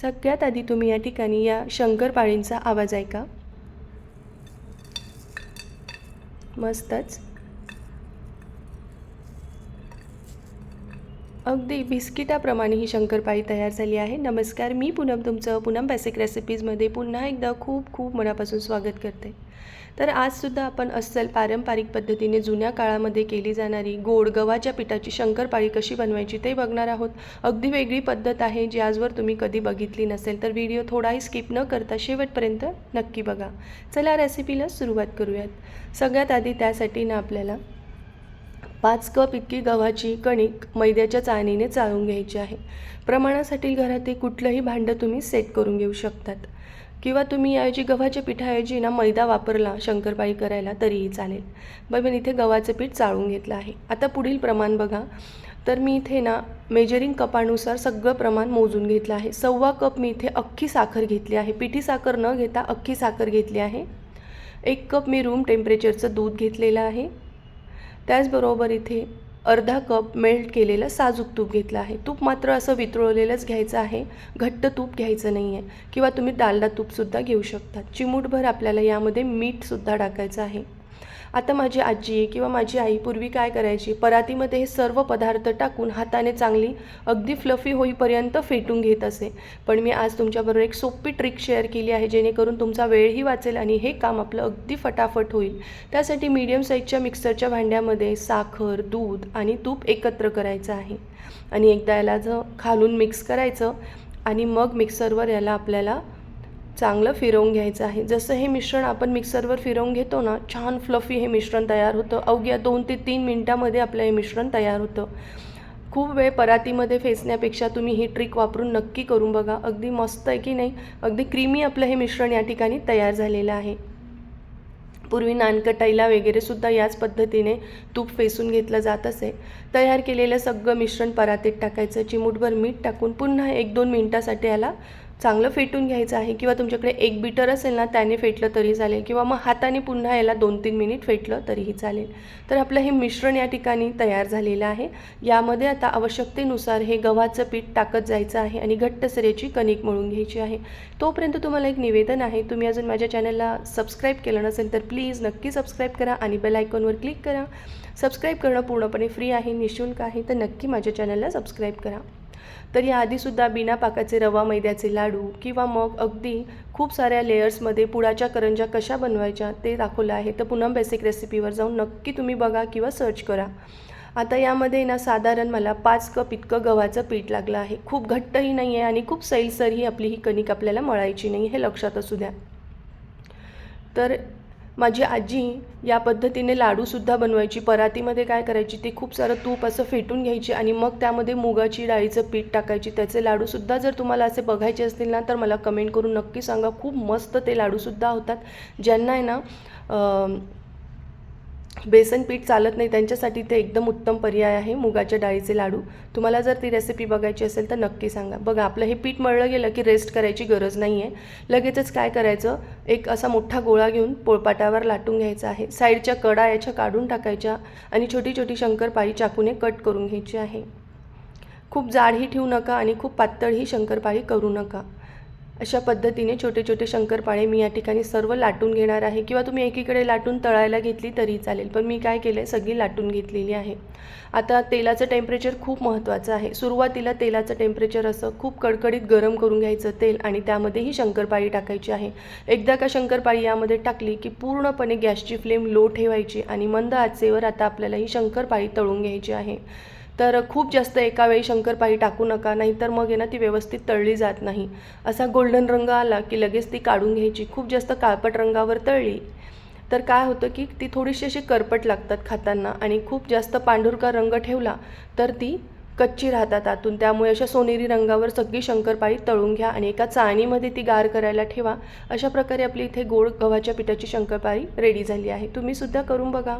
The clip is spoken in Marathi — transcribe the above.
सगळ्यात आधी तुम्ही या ठिकाणी या शंकरपाळींचा आवाज ऐका. मस्तच. अगदी बिस्किटाप्रमाणे ही शंकरपाळी तयार झाली आहे. नमस्कार मी पूनम तुमचं पूनम बेसिक रेसिपीजमध्ये पुन्हा एकदा खूप खूप मनापासून स्वागत करते. तर आजसुद्धा आपण अस्सल पारंपरिक पद्धतीने जुन्या काळामध्ये केली जाणारी गोड गव्हाच्या पिठाची शंकरपाळी कशी बनवायची ते बघणार आहोत. अगदी वेगळी पद्धत आहे जी आजवर तुम्ही कधी बघितली नसेल तर व्हिडिओ थोडाही स्किप न करता शेवटपर्यंत नक्की बघा. चला रेसिपीला सुरुवात करूयात. सगळ्यात आधी त्यासाठी ना आपल्याला पाच कप इतकी गव्हाची कणिक मैद्याच्या चाळणीने चाळून घ्यायची आहे. प्रमाणासाठी घरातील कुठलंही भांडं तुम्ही सेट करून घेऊ शकतात. किंवा तुम्ही याऐवजी गव्हाच्या पिठाऐवजी ना मैदा वापरला शंकरपाळी करायला तरीही चालेल. बघ मी इथे गव्हाचं पीठ चाळून घेतलं आहे. आता पुढील प्रमाण बघा. तर मी इथे ना मेजरिंग कपानुसार सगळं प्रमाण मोजून घेतलं आहे. सव्वा कप मी इथे अख्खी साखर घेतली आहे. पिठी साखर न घेता अख्खी साखर घेतली आहे. एक कप मी रूम टेम्परेचरचं दूध घेतलेलं आहे. त्याचबरोबर इथे अर्धा कप मेल्ट केलेलं साजूक तूप घेतलं आहे. तूप मात्र असं वितळवलेलंच घ्यायचं आहे. घट्ट तूप घ्यायचं नाही आहे किंवा तुम्ही डालडा तूपसुद्धा घेऊ शकता. चिमूटभर आपल्याला यामध्ये मीठसुद्धा टाकायचं आहे. आता माझी आजी किंवा माझी आई पूर्वी काय करायची? परातीमध्ये हे सर्व पदार्थ टाकून हाताने चांगली अगदी फ्लफी होईपर्यंत फेटून घेत असे. पण मी आज तुमच्याबरोबर एक सोपी ट्रिक शेअर केली आहे जेणेकरून तुमचा वेळही वाचेल आणि हे काम आपलं अगदी फटाफट होईल. त्यासाठी मीडियम साईजच्या मिक्सरच्या भांड्यामध्ये साखर दूध आणि तूप एकत्र करायचं आहे. आणि एकदा याला ज खालून मिक्स करायचं आणि मग मिक्सरवर याला आपल्याला चांगलं फिरवून घ्यायचं आहे. जसं हे मिश्रण आपण मिक्सरवर फिरवून घेतो ना छान फ्लफी हे मिश्रण तयार होतं. अवघ्या दोन ते तीन मिनटामध्ये आपलं हे मिश्रण तयार होतं. खूप वेळ परातीमध्ये फेसण्यापेक्षा तुम्ही ही ट्रिक वापरून नक्की करून बघा. अगदी मस्त आहे की नाही? अगदी क्रीमी आपलं हे मिश्रण या ठिकाणी तयार झालेलं आहे. पूर्वी नानकटाईला वगैरे सुद्धा याच पद्धतीने तूप फेसून घेतलं जात असे तयार केलेलं सगळं मिश्रण परातीत टाकायचं. चिमूटभर मीठ टाकून पुन्हा एक दोन मिनटासाठी याला चांगलं फेटून घ्यायचं आहे किंवा तुमच्याकडे एक बीटर असेल ना त्याने फेटलं तरी चालेल किंवा मग हाताने पुन्हा याला दोन तीन मिनिट फेटलं तरीही चालेल. तर आपलं हे मिश्रण या ठिकाणी तयार झालेलं आहे. यामध्ये आता आवश्यकतेनुसार हे गव्हाचं पीठ टाकत जायचं आहे आणि घट्टसर याची कणिक मळून घ्यायची आहे. तोपर्यंत तुम्हाला एक निवेदन आहे. तुम्ही अजून माझ्या चॅनलला सबस्क्राईब केलं नसेल तर प्लीज नक्की सबस्क्राईब करा आणि बेल आयकॉनवर क्लिक करा. सबस्क्राईब करणं पूर्णपणे फ्री आहे निशुल्क आहे. तर नक्की माझ्या चॅनलला सबस्क्राईब करा. तर याआधीसुद्धा बिना पाकाचे रवा मैद्याचे लाडू किंवा मग अगदी खूप साऱ्या लेयर्समध्ये पुडाच्या करंजा कशा बनवायच्या ते दाखवलं आहे. तर पुन्हा बेसिक रेसिपीवर जाऊन नक्की तुम्ही बघा किंवा सर्च करा. आता यामध्ये ना साधारण मला पाच कप इतकं गव्हाचं पीठ लागलं आहे. खूप घट्टही नाही आहे आणि खूप सैलसरही आपली ही कणिक आपल्याला मळायची नाही हे लक्षात असू द्या. तर माझी आजी या पद्धतीने लाडूसुद्धा बनवायची परातीमध्ये काय करायची ते खूप सारं तूप असं फेटून घ्यायची आणि मग त्यामध्ये मुगाची डाळीचं पीठ टाकायची. त्याचे लाडूसुद्धा जर तुम्हाला असे बघायचे असतील ना तर मला कमेंट करून नक्की सांगा. खूप मस्त ते लाडूसुद्धा होतात. ज्यांना आहे ना बेसन पीठ चालत नाही त्यांच्यासाठी ते एकदम उत्तम पर्याय आहे मुगाच्या डाळीचे लाडू. तुम्हाला जर ती रेसिपी बघायची असेल तर नक्की सांगा. बघा आपलं हे पीठ मळलं गेलं की रेस्ट करायची गरज नाही आहे लगेचच काय करायचं? एक असा मोठा गोळा घेऊन पोळपाटावर लाटून घ्यायचा आहे. साईडच्या कडा याच्या काढून टाकायच्या आणि छोटी छोटी शंकरपाळी चाकूने कट करून घ्यायची आहे. खूप जाडही ठेवू नका आणि खूप पातळही शंकरपाळी करू नका. अशा पद्धतीने छोटे छोटे शंकरपाळे मी या ठिकाणी सर्व लाटून घेणार आहे. किंवा तुम्ही एकीकडे लाटून तळायला घेतली तरी चालेल. पण मी काय केलं आहे सगळी लाटून घेतलेली आहे. आता तेलाचं टेम्परेचर खूप महत्त्वाचं आहे. सुरुवातीला तेलाचं टेम्परेचर असं खूप कडकडीत गरम करून घ्यायचं तेल आणि त्यामध्ये ही शंकरपाळी टाकायची आहे. एकदा का शंकरपाळी यामध्ये टाकली की पूर्णपणे गॅसची फ्लेम लो ठेवायची आणि मंद आचेवर आता आपल्याला ही शंकरपाळी तळून घ्यायची आहे. तर खूप जास्त एका वेळी शंकरपाळी टाकू नका नाहीतर मग आहे ना ती व्यवस्थित तळली जात नाही. असा गोल्डन रंग आला की लगेच ती काढून घ्यायची. खूप जास्त काळपट रंगावर तळली. तर काय होतं की ती थोडीशी अशी करपट लागतात खाताना आणि खूप जास्त पांढुरका रंग ठेवला तर ती कच्ची राहतात आतून. त्यामुळे अशा सोनेरी रंगावर सगळी शंकरपाळी तळून घ्या आणि एका चाळणीमध्ये ती गार करायला ठेवा. अशा प्रकारे आपली इथे गोड गव्हाच्या पिठाची शंकरपाळी रेडी झाली आहे. तुम्हीसुद्धा करून बघा.